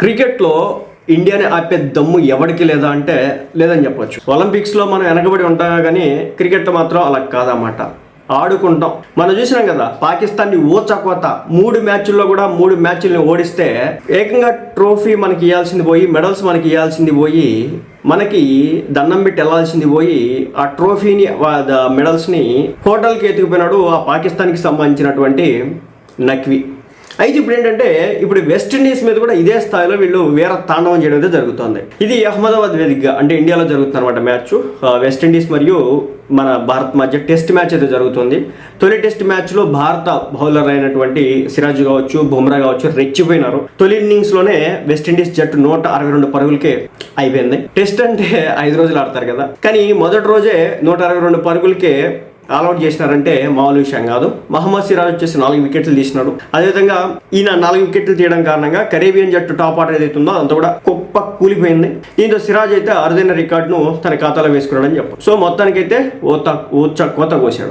క్రికెట్లో ఇండియాని ఆపే దమ్ము ఎవరికి లేదా అంటే లేదని చెప్పొచ్చు. ఒలింపిక్స్లో మనం వెనకబడి ఉంటాం కానీ క్రికెట్ మాత్రం అలా కాదన్నమాట. ఆడుకుంటాం. మనం చూసినాం కదా పాకిస్తాన్ని ఓచకోత మూడు మ్యాచ్ల్లో కూడా మూడు మ్యాచ్ల్ని ఓడిస్తే ఏకంగా ట్రోఫీ మనకి ఇవ్వాల్సింది పోయి మెడల్స్ మనకి ఇవ్వాల్సింది పోయి మనకి దండం పెట్టి వెళ్ళాల్సింది పోయి ఆ ట్రోఫీని మెడల్స్ని హోటల్కి ఎత్తుకుపోయినాడు ఆ పాకిస్తాన్కి సంబంధించినటువంటి నక్వి అయితే ఇప్పుడు ఏంటంటే ఇప్పుడు వెస్టిండీస్ మీద కూడా ఇదే స్థాయిలో వీళ్ళు వీర తాండవం చేయడం అయితే జరుగుతుంది. ఇది అహ్మదాబాద్ వేదికగా అంటే ఇండియాలో జరుగుతుంది అనమాట మ్యాచ్ వెస్టిండీస్ మరియు మన భారత్ మధ్య టెస్ట్ మ్యాచ్ అయితే జరుగుతుంది. తొలి టెస్ట్ మ్యాచ్లో భారత బౌలర్ అయినటువంటి సిరాజ్ కావచ్చు బుమ్రా కావచ్చు రెచ్చిపోయినారు. తొలి ఇన్నింగ్స్లోనే వెస్టిండీస్ జట్టు నూట అరవై రెండు పరుగులకే అయిపోయింది. టెస్ట్ అంటే ఐదు రోజులు ఆడతారు కదా. కానీ మొదటి రోజే నూట అరవై రెండు పరుగులకే ఆల్అౌట్ చేసినారంటే మామూలు విషయం కాదు. మహమ్మద్ సిరాజ్ వచ్చేసి నాలుగు వికెట్లు తీసినాడు. అదేవిధంగా ఈయన నాలుగు వికెట్లు తీయడం కారణంగా కరేబియన్ జట్టు టాప్ ఆర్డర్ ఏదైతే ఉందో అంత కూడా కుప్ప కూలిపోయింది. దీంతో సిరాజ్ అయితే అరుదైన రికార్డును తన ఖాతాలో వేసుకున్నాడని చెప్పు సో మొత్తానికైతే ఓత ఓచ కోత కోసాడు.